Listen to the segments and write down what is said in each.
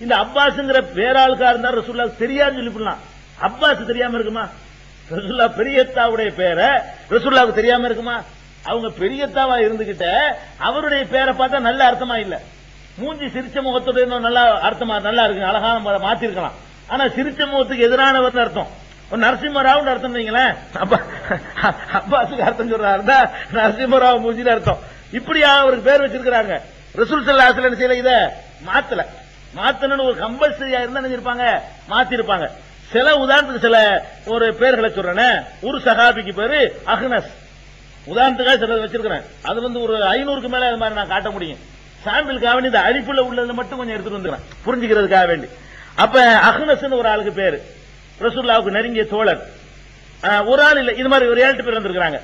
இந்த அப்பாஸ்ங்கிற பேராளுக்கா இருந்தா ரசூல்லா தெரியாதுன்னு சொல்லி போடலாம் அப்பாஸ் தெரியாம இருக்குமா? ரசூல்லா பெரியத்தாவுடைய பேரை ரசூல்லாவுக்கு தெரியாம இருக்குமா? அவங்க பெரியத்தாவா இருந்துகிட்ட அவருடைய பேரை பார்த்தா நல்ல அர்த்தமா இல்ல. மூஞ்சி சிரிச்ச முகத்தோட இன்னும் நல்லா அர்த்தமா நல்லா இருக்கு அழகான முறை மாத்திருக்கலாம். ஆனா சிரிச்ச முகத்துக்கு எதிரானவர் அர்த்தம். ஒரு நரசிம்மராவுன்னு அர்த்தம் வைங்களேன். அப்பா அப்பாஸுக்கு அர்த்தம் சொல்றாருந்தா நரசிம்மராவ் மூஞ்சின்னு அர்த்தம். இப்படியா அவருக்கு பேர் வச்சிருக்கிறாங்க. ரசூல் சல்லாஹ் என்ன செய்யல? இத மாத்தல. மாத்தணும்னு ஒரு கம்பல்சரியா இருந்தா நினைச்சிருப்பாங்க மாத்திருப்பாங்க. சில உதாரணத்துக்கு சில ஒரு பேர்களை சொல்றேன். ஒரு சகாபிக்கு பேரு அஹ்னஸ் உதாரணத்துக்காக சில வச்சிருக்கிறேன். அது வந்து ஒரு ஐநூறுக்கு மேல அது மாதிரி நான் காட்ட முடியும். சாம்பிளுக்காக வேண்டி இந்த அழிப்புல உள்ளதுல மட்டும் கொஞ்சம் எடுத்துட்டு வந்துக்கிறேன் புரிஞ்சுக்கிறதுக்காக வேண்டி. அப்ப அஹ்னஸ் ஒரு ஆளுக்கு பேரு. ரசூல்லாவுக்கு நெருங்கிய தோழர். ஒரு ஆள் இல்ல. இது மாதிரி ஒரு ஏழு பேர் வந்திருக்கிறாங்க.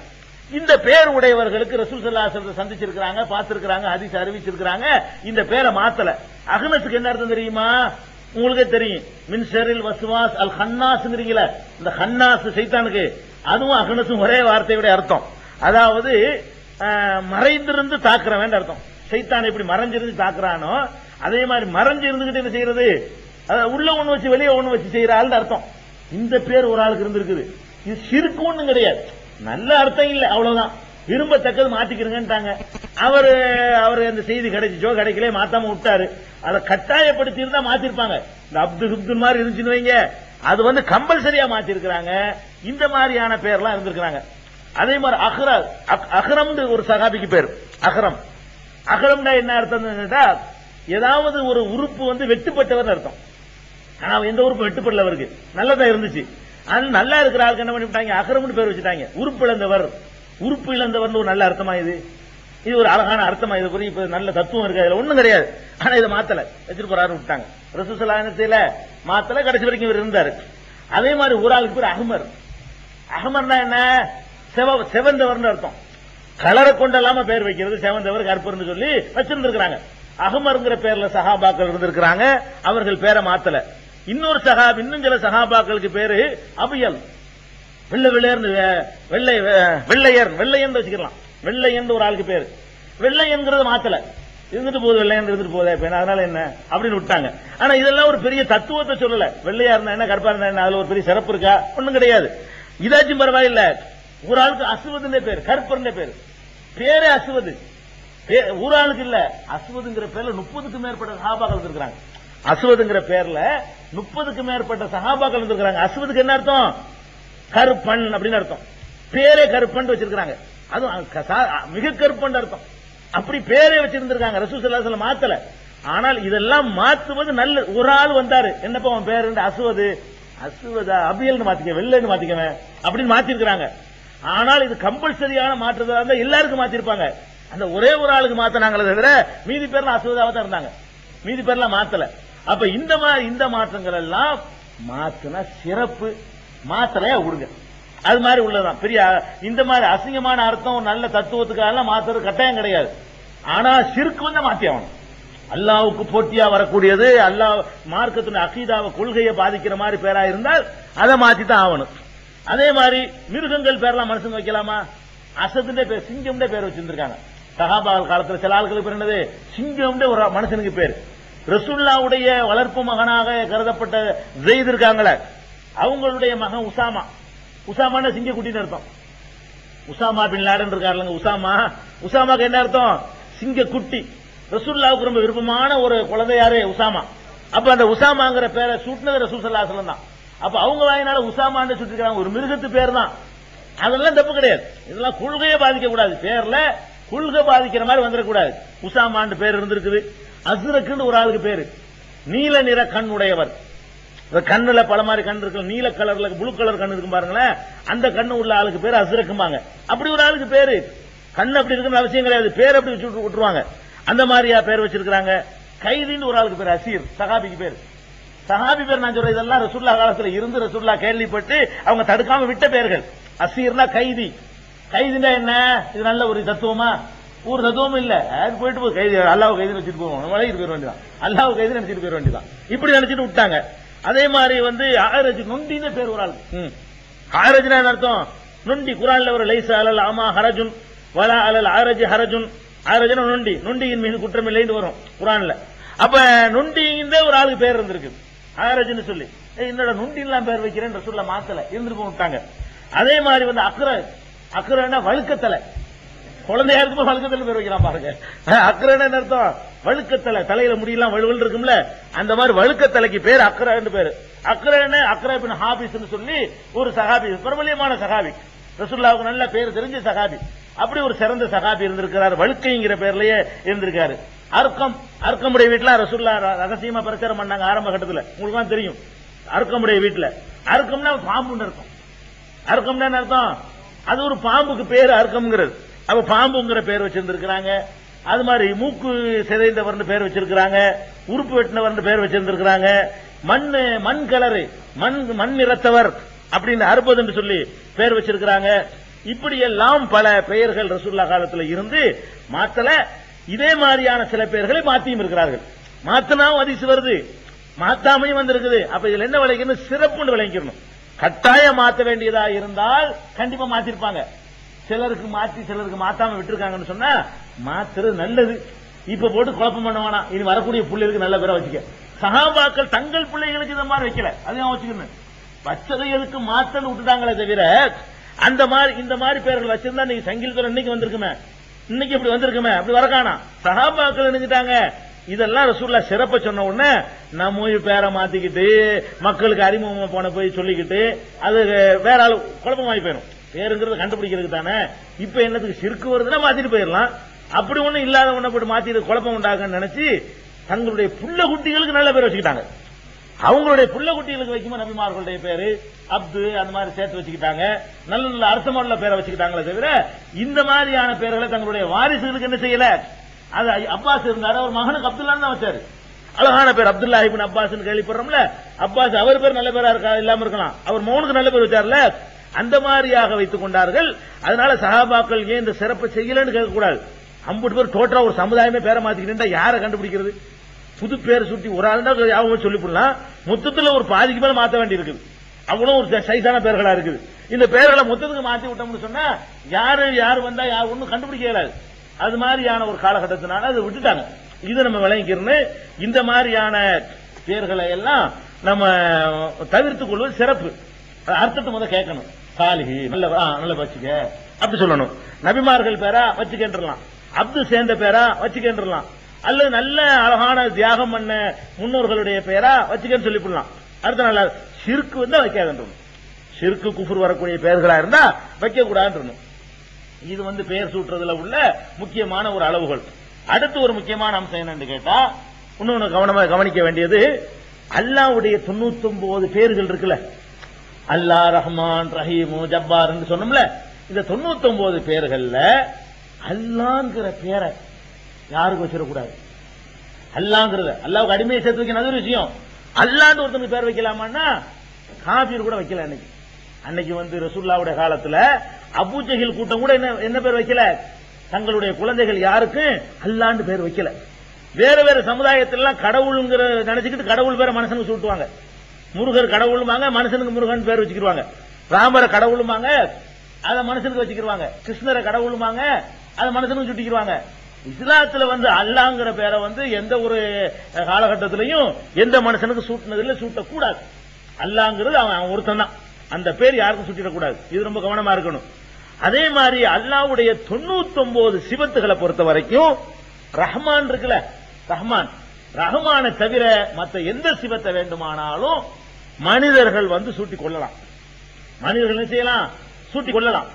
இந்த பேர் உடையவர்களுக்கு ரசூல் சல்லா சந்திச்சிருக்கிறாங்க பார்த்திருக்கிறாங்க ஹதீஸ் அறிவிச்சிருக்கிறாங்க. இந்த பேரை மாத்தல. அகனஸுக்கு என்ன அர்த்தம் தெரியுமா? உங்களுக்கே தெரியும். மின்சரில் வசுவாஸ் அல் ஹன்னாஸ்ங்கிறீங்கள. இந்த ஹன்னாஸ் சைத்தானுக்கு. அதுவும் அகனஸும் ஒரே வார்த்தையுடைய அர்த்தம். அதாவது மறைந்திருந்து தாக்குறவன் அர்த்தம். சைத்தான் எப்படி மறைஞ்சிருந்து தாக்குறானோ அதே மாதிரி மறைஞ்சு இருந்துகிட்டு என்ன செய்யறது? அதாவது உள்ள ஒண்ணு வச்சு வெளியே ஒண்ணு வச்சு செய்யறாள் அர்த்தம். இந்த பேர் ஒரு ஆளுக்கு இருந்திருக்குது. இது சிறுக்கு கிடையாது. நல்ல அர்த்தம் இல்ல அவ்வளவுதான். விரும்பத்தக்கது மாத்திக்கிறங்கன்ட்டாங்க அவரு அவரு அந்த செய்தி கிடைச்சிச்சோ கிடைக்கல மாத்தாம விட்டாரு. அதை கட்டாயப்படுத்தி இருந்தா மாத்திருப்பாங்க. இந்த அப்து ஹுப்து மாதிரி இருந்துச்சுன்னு வைங்க. அது வந்து கம்பல்சரியா மாத்திருக்கிறாங்க. இந்த மாதிரியான பேர்லாம் இருந்திருக்கிறாங்க. அதே மாதிரி அஹ்ரா அஹ்ரம் ஒரு சகாபிக்கு பேர். அஹ்ரம். அகலம்னா என்ன அர்த்தம் கேட்டா ஏதாவது ஒரு உறுப்பு வந்து வெட்டுப்பட்டவர் அர்த்தம். ஆனா எந்த உறுப்பு வெட்டுப்படல அவருக்கு. நல்லதா இருந்துச்சு. அது நல்லா இருக்கிற ஆளுக்கு என்ன பண்ணிவிட்டாங்க? அகரம்னு பேர் வச்சுட்டாங்க. உறுப்பு இழந்தவர் உறுப்பு இழந்தவர் ஒரு நல்ல அர்த்தமா இது? இது ஒரு அழகான அர்த்தமா? இது புரியும் இப்ப நல்ல தத்துவம் இருக்கு? அதுல ஒண்ணும் கிடையாது. ஆனா இதை மாத்தல. வச்சுட்டு போறாரு விட்டாங்க. ரசூசலானத்தில மாத்தல. கடைசி வரைக்கும் இவர் இருந்தாரு. அதே மாதிரி ஒரு ஆளுக்கு பேர் அகமர் அகமர்னா என்ன? செவ செவந்தவர்னு அர்த்தம். கலரை கொண்டல்லாம பேர் வைக்கிறது. செவந்தவர் கற்பர்னு சொல்லி வச்சிருந்திருக்கிறாங்க. அகமருங்கிற பேர்ல சஹாபாக்கள் இருந்திருக்கிறாங்க. அவர்கள் பேரை மாத்தல. இன்னொரு சகாப் இன்னும் சில சகாபாக்களுக்கு பேரு அபியல். வெள்ளை வெள்ளையர்னு வெள்ளை வெள்ளையர் வெள்ளையன் வச்சுக்கலாம். வெள்ளையன் ஒரு ஆளுக்கு பேரு. வெள்ளையன்கிறது மாத்தல. இருந்துட்டு போகுது வெள்ளையன் இருந்துட்டு போதே அதனால என்ன? அப்படின்னு விட்டாங்க. ஆனா இதெல்லாம் ஒரு பெரிய தத்துவத்தை சொல்லல. வெள்ளையா இருந்தா என்ன கருப்பா இருந்தா என்ன அதுல ஒரு பெரிய சிறப்பு இருக்கா? ஒண்ணும் கிடையாது. இதாச்சும் பரவாயில்ல. ஒரு ஆளுக்கு அசுவதுன்னு பேர் கருப்பர்னே பேர். பேரே அசுவது. ஒரு ஆளுக்கு இல்ல. அசுவதுங்கிற பேர்ல முப்பதுக்கு மேற்பட்ட சாபாக்கள் இருக்கிறாங்க அசுவதுங்கிற பேர்ல முப்பதுக்கு மேற்பட்ட சகாபாக்கள் இருந்திருக்காங்க அசுவதுக்கு என்ன அர்த்தம்? கருப்பன் அப்படின்னு அர்த்தம். பேரே கருப்பன் வச்சிருக்காங்க அதுவும் க- சா- மிக கருப்பன் அர்த்தம். அப்படி பேரே வச்சிருந்திருக்காங்க. ரசூசல்லாசல மாத்தல. ஆனால் இதெல்லாம் மாத்துவது நல்ல ஒரு ஆள் வந்தாரு. என்னப்பா அவன் பேர்? அசுவது. அசுவதா? அபியல்னு மாத்திக்க வெள்ளைன்னு மாத்திக்கவன் அப்படின்னு மாத்திருக்கிறாங்க. ஆனால் இது கம்பல்சரியான மாற்றுதா இருந்தா எல்லாருக்கும் மாத்திருப்பாங்க. அந்த ஒரே ஒரு ஆளுக்கு மாத்தினாங்களே தவிர மீதி பேர்லாம் அசுவதாவா தான் இருந்தாங்க. மீதி பேர்லாம் மாத்தல. அப்ப இந்த மாதிரி இந்த மாற்றங்கள் எல்லாம் மாத்தினா சிறப்பு. மாத்தலையா விடுங்க. அது மாதிரி உள்ளதான் பெரிய இந்த மாதிரி அசிங்கமான அர்த்தம் நல்ல தத்துவத்துக்காக மாத்துறது கட்டாயம் கிடையாது. ஆனா சிறுக்கு வந்து மாத்தி ஆகணும். அல்லாவுக்கு போட்டியா வரக்கூடியது அல்லாஹ் மார்க்கத்தின் அகீதாவை கொள்கையை பாதிக்கிற மாதிரி பேரா இருந்தால் அதை மாத்தி தான் ஆகணும். அதே மாதிரி மிருகங்கள் பேர்லாம் மனுஷங்க வைக்கலாமா? அசதுன்ற பேர் சிங்கம்ன்ற பேர் வச்சிருந்திருக்காங்க. சகாபால் காலத்துல சில ஆட்களுக்கு பேர் என்னது? சிங்கம்ன்ற ஒரு மனுஷனுக்கு பேர். ரசுல்லாவுடைய வளர்ப்பு மகனாக கருதப்பட்ட ஜெயித் இருக்காங்களே அவங்களுடைய மகன் உசாமா. உசாமான சிங்க குட்டின்னு அர்த்தம். உசாமா பின் லாடன் இருக்காருலங்க உசாமா. உசாமாக்கு என்ன அர்த்தம்? சிங்க குட்டி ரொம்ப விருப்பமான ஒரு குழந்தையாரே உசாமா. அப்ப அந்த உசாமாங்கிற பேரை சூட்டினது ரசூல் சல்லாஹலம் தான். அப்ப அவங்க வாயினால உசாமான்னு சுட்டிருக்காங்க ஒரு மிருகத்து பேர் தான். அதெல்லாம் தப்பு கிடையாது. இதெல்லாம் கொள்கையை பாதிக்க கூடாது பேர்ல கொள்கை பாதிக்கிற மாதிரி வந்துடக்கூடாது உசாமான்னு பேர் இருந்திருக்குது. அசுரக்குன்னு ஒரு ஆளுக்கு பேரு. நீல நிற கண் உடையவர். கண்ணுல பல மாதிரி கண் இருக்கு. நீல கலர்ல ப்ளூ கலர் கண் இருக்கும் பாருங்களேன். அந்த கண்ணு உள்ள ஆளுக்கு பேர் அசுரக்குமாங்க அப்படி ஒரு ஆளுக்கு பேரு. கண் அப்படி இருக்குன்னு அவசியம் கிடையாது. பேர் அப்படி வச்சு விட்டு- விட்டுருவாங்க. அந்த மாதிரியா பேர் வச்சிருக்காங்க கைதின்னு ஒரு ஆளுக்கு பேர் அசீர். சகாபிக்கு பேர். சஹாபி பேர் நான் சொல்ற இதெல்லாம் ரசுல்லா காலத்துல இருந்து ரசுல்லா கேள்விப்பட்டு அவங்க தடுக்காம விட்ட பேர்கள். அசீர்னா கைதி. கைதினா என்ன? இது நல்ல ஒரு தத்துவமா? ஒரு தத்துவமும் இல்ல. அது போயிட்டு போய் கைதி அல்லாஹ் கைதி வச்சுட்டு போவோம். வழங்கிட்டு போயிட வேண்டியதான் அல்லாஹ் கைதி நினைச்சிட்டு போயிட வேண்டியதான் இப்படி நினைச்சிட்டு விட்டாங்க. அதே மாதிரி வந்து ஆரஜ் நொண்டின்னு பேர் ஒரு ஆள். என்ன அர்த்தம்? நொண்டி. குரான்ல ஒரு லைச அலல் ஆமா ஹரஜுன் வலா அலல் ஆரஜ் ஹரஜுன். ஆரஜன நொண்டி. நொண்டியின் மீது குற்றமில்லைன்னு வரும் குரான்ல. அப்ப நுண்டிங்கிற ஒரு ஆளுக்கு பேர் இருந்திருக்கு. ஆரஜ்னு சொல்லி. என்னோட நுண்டின்லாம் பேர் வைக்கிறேன் ரசூல்ல மாத்தல. இருந்துட்டு விட்டாங்க. அதே மாதிரி வந்து அக்கற அக்கறன்னா வழுக்கத்தலை. குழந்தையா இருக்கும்போது வழுக்கத்தலை பேர் வைக்கிறான் பாருங்க. அக்கறன்னு என்ன அர்த்தம்? வழுக்கத்தலை. தலையில முடியெல்லாம் வழுவல் இருக்கும்ல? அந்த மாதிரி வழுக்கத்தலைக்கு பேர் அக்கரன்னு பேரு. அக்கரன்னு அக்கரா பின் ஹாபிஸ்னு சொல்லி ஒரு சகாபி பிரபலியமான சகாபி ரசுல்லாவுக்கு நல்ல பேர் தெரிஞ்ச சகாபி அப்படி ஒரு சிறந்த சகாபி இருந்திருக்கிறார். வழுக்கைங்கிற பேர்லயே இருந்திருக்காரு. அர்க்கம் அர்க்கமுடைய வீட்டுல ரசுல்லா ர- ரகசியமா பிரச்சாரம் பண்ணாங்க ஆரம்ப கட்டத்துல. உங்களுக்கு தான் தெரியும். அர்க்கமுடைய வீட்டுல அர்க்கம்னா பாம்புன்னு இருக்கும் அர்க்கம்னா என்ன அர்த்தம்? அது ஒரு பாம்புக்கு பேர் அர்க்கம்ங்கிறது. அப்ப பாம்புங்கிற பேர் வச்சிருந்திருக்கிறாங்க. அது மாதிரி மூக்கு சிதைந்தவர்னு பேர் வச்சிருக்கிறாங்க. உறுப்பு வெட்டினவர்னு பேர் வச்சிருந்திருக்கிறாங்க. மண் மண் கலரு மண் மண் நிறத்தவர் அப்படின்னு அறுபதுன்னு சொல்லி பேர் வச்சிருக்கிறாங்க. இப்படி எல்லாம் பல பெயர்கள் ரசூல்லா காலத்தில் இருந்து மாத்தல. இதே மாதிரியான சில பெயர்களை மாத்தியும் இருக்கிறார்கள். மாத்தனாவும் அதிசு வருது. மாத்தாமையும் வந்திருக்குது. அப்ப இதுல என்ன விளைக்கணும் சிறப்புன்னு விளைக்கணும் கட்டாயம் மாத்த வேண்டியதா இருந்தால் கண்டிப்பா மாத்திருப்பாங்க. சிலருக்கு மாத்தி சிலருக்கு மாத்தாம விட்டுருக்காங்கன்னு சொன்னா மாத்துறது நல்லது. இப்ப போட்டு குழப்பம் பண்ண வேணாம் இனி வரக்கூடிய பிள்ளைகளுக்கு நல்ல பேரை வச்சுக்க. சகாபாக்கள் தங்கள் பிள்ளைகளுக்கு இந்த மாதிரி வைக்கல. அதையும் வச்சுக்கணும். வச்சதைகளுக்கு மாத்தல் விட்டுட்டாங்களே தவிர அந்த மாதிரி இந்த மாதிரி பேர்கள் வச்சிருந்தா நீங்க சங்கிலத்துல இன்னைக்கு வந்திருக்குமே. இன்னைக்கு இப்படி வந்திருக்குமே. அப்படி வரக்கானா சகாபாக்கள் நினைஞ்சிட்டாங்க. இதெல்லாம் ரசூல்லா சிறப்ப சொன்ன உடனே நம்ம பேரை மாத்திக்கிட்டு மக்களுக்கு அறிமுகமா போன போய் சொல்லிக்கிட்டு அது வேற ஆள் குழப்பமாயி போயிடும் பேருங்கிறது கண்டுபிடிக்கிறதுக்கு தானே? இப்ப என்னத்துக்கு சிறுக்கு வருதுன்னா மாத்திட்டு போயிடலாம். அப்படி ஒண்ணும் இல்லாத ஒண்ணை போட்டு மாத்திட்டு குழப்பம் உண்டாகன்னு நினைச்சு தங்களுடைய புள்ள குட்டிகளுக்கு நல்ல பேர் வச்சுக்கிட்டாங்க. அவங்களுடைய புள்ள குட்டிகளுக்கு வைக்கும்போது நபிமார்களுடைய பேரு அப்து அந்த மாதிரி சேர்த்து வச்சுக்கிட்டாங்க. நல்ல நல்ல அர்த்தமுள்ள பேரை வச்சுக்கிட்டாங்களே தவிர இந்த மாதிரியான பேர்களை தங்களுடைய வாரிசுகளுக்கு என்ன செய்யல? அது அப்பாஸ் இருந்தாரு அவர் மகனுக்கு அப்துல்லான்னு தான் வச்சாரு. அழகான பேர் அப்துல்லா ஹிபின் அப்பாஸ் கேள்விப்படுறோம்ல. அப்பாஸ் அவர் பேர் நல்ல பேரா இருக்கா? இல்லாம இருக்கலாம். அவர் மௌனுக்கு நல்ல பேர் வச்சார்ல. அந்த மாதிரியாக வைத்துக் கொண்டார்கள். அதனால சகாபாக்கள் ஏன் இந்த சிறப்பு செய்யலன்னு கேட்கக்கூடாது. அம்புட்டு பேர் டோட்டலா ஒரு சமுதாயமே பேரை மாத்திக்கிட்டு யாரை கண்டுபிடிக்கிறது? புது பேர் சுட்டி ஒரு ஆள் தான் யாபகம் சொல்லி போடலாம் மொத்தத்துல ஒரு பாதிக்கு மேல மாத்த வேண்டி இருக்குது அவ்வளவு ஒரு சைஸான பேர்களா இருக்குது. இந்த பேர்களை மொத்தத்துக்கு மாத்தி விட்டோம்னு சொன்னா யாரு யாரு வந்தா யார் ஒண்ணும் கண்டுபிடிக்க இயலாது. அது மாதிரியான ஒரு காலகட்டத்தினால அதை விட்டுட்டாங்க. இது நம்ம விளங்கிக்கிறோன்னு இந்த மாதிரியான பேர்களை எல்லாம் நம்ம தவிர்த்துக் கொள்வது சிறப்பு. அர்த்தத்தை முதல் கேட்கணும். சாலிஹி நல்ல நல்ல வச்சுக்க. அப்படி சொல்லணும். நபிமார்கள் பேரா வச்சுக்கின்றலாம். அப்து சேர்ந்த பேரா வச்சுக்கின்றலாம். அல்லது நல்ல அழகான தியாகம் பண்ண முன்னோர்களுடைய பெயரா வச்சுக்கன்னு சொல்லி போடலாம் அடுத்த நாள் சிறுக்கு வந்து வைக்காதுன்றணும். சிறுக்கு குஃபுர் வரக்கூடிய பெயர்களா இருந்தா வைக்க கூடாதுன்றணும் இது வந்து பெயர் சூட்டுறதுல உள்ள முக்கியமான ஒரு அளவுகள். அடுத்து ஒரு முக்கியமான அம்சம் என்னன்னு கேட்டா இன்னொன்னு கவனமா கவனிக்க வேண்டியது அல்லாவுடைய தொண்ணூத்தி ஒன்பது பேர்கள் இருக்குல்ல. அல்லா ரஹ்மான் ரஹீமு ஜப்பார்னு சொன்னோம்ல இந்த தொண்ணூத்தி ஒன்பது பேர்கள்ல அல்லாங்கிற பேரை யாருக்கும் வச்சிடக்கூடாது. அல்லாங்கிறத அல்லாவுக்கு அடிமையை சேர்த்து வைக்கணும் அது ஒரு விஷயம். அல்லாந்து ஒருத்தனுக்கு பேர் வைக்கலாமான்னா காபீர் கூட வைக்கல அன்னைக்கு. அன்னைக்கு வந்து ரசூல்லாவுடைய காலத்துல அபூஜகில் கூட்டம் கூட என்ன என்ன பேர் வைக்கல? தங்களுடைய குழந்தைகள் யாருக்கும் அல்லான்னு பேர் வைக்கல. வேற வேற சமுதாயத்திலாம் எல்லாம் கடவுளுங்கிற நினைச்சுக்கிட்டு கடவுள் பேரை மனசனுக்கு சூட்டுவாங்க. முருகர் கடவுளுமாங்க மனுஷனுக்கு முருகன் பேர் வச்சுக்கிடுவாங்க ராமரை கடவுளுமாங்க அதை மனுஷனுக்கு வச்சுக்கிருவாங்க. கிருஷ்ணரை கடவுளுமாங்க அதை மனுஷனுக்கு சுட்டிக்கிடுவாங்க இஸ்லாத்துல வந்து அல்லாங்கிற பேரை வந்து எந்த ஒரு காலகட்டத்திலையும் எந்த மனுஷனுக்கு சூட்டினதில்லை சூட்டக்கூடாது. அல்லாங்கிறது அவன் அவன் ஒருத்தன் தான் அந்த பேர் யாருக்கும் சுட்டிடக்கூடாது. இது ரொம்ப கவனமா இருக்கணும். அதே மாதிரி அல்லாவுடைய தொண்ணூத்தி ஒன்பது சிவத்துகளை பொறுத்த வரைக்கும் ரஹ்மான் இருக்குல்ல ரஹ்மான். ரஹ்மானை தவிர மற்ற எந்த சிவத்தை வேண்டுமானாலும் மனிதர்கள் வந்து சூட்டி கொள்ளலாம். மனிதர்கள் என்ன செய்யலாம்? சூட்டி கொள்ளலாம்.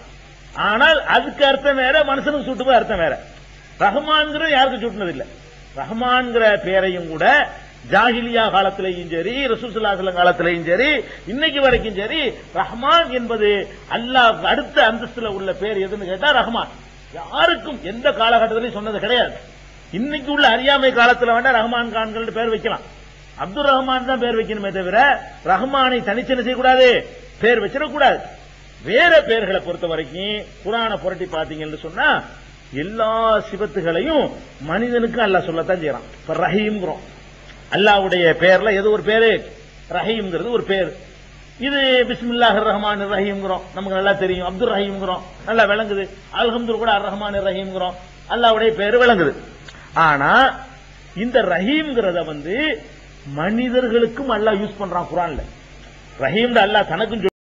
ஆனால் அதுக்கு அர்த்தம் வேற மனுஷனுக்கு சூட்டுவது அர்த்தம் வேற. ரஹ்மான்கிற யாருக்கும் சூட்டினது இல்ல ரஹ்மான்கிற பேரையும் கூட ஜாகிலியா காலத்திலையும் சரி ரசூசுல்லாசலம் காலத்திலையும் சரி இன்னைக்கு வரைக்கும் சரி ரஹ்மான் என்பது அல்லாஹ் அடுத்த அந்தஸ்துல உள்ள பேர் எதுன்னு கேட்டா ரஹ்மான். யாருக்கும் எந்த காலகட்டத்திலையும் சொன்னது கிடையாது. இன்னைக்கு உள்ள அறியாமை காலத்துல வேண்டாம் ரஹ்மான் கான்கள் பேர் வைக்கலாம். அப்துல் ரஹ்மான் தான் பேர் வைக்கணுமே தவிர ரஹ்மானை தனிச்சனை செய்யக்கூடாது? பேர் வச்சிடக்கூடாது. வேற பேர்களை பொறுத்த வரைக்கும் குரானை புரட்டி பாத்தீங்கன்னு சொன்னா எல்லா சிபத்துகளையும் மனிதனுக்கு அல்லாஹ் சொல்லத்தான் செய்யறான். இப்ப ரஹீம்ங்கிறோம். அல்லாவுடைய பேர்ல எது ஒரு பேரு? ரஹீம்ங்கிறது ஒரு பேர். இது பிஸ்மில்லாஹ் ரஹ்மான் ரஹீம்ங்கிறோம். நமக்கு நல்லா தெரியும். அப்துல் ரஹீம்ங்கிறோம். நல்லா விளங்குது. அல்ஹம்துல் கூட அர் ரஹ்மான் ரஹீம்ங்கிறோம். அல்லாவுடைய பேர் விளங்குது. ஆனா இந்த ரஹீம்ங்கிறத வந்து மனிதர்களுக்கும் அல்லாஹ் யூஸ் பண்றான் குரான்ல. ரஹீம் அல்லா தனக்கும்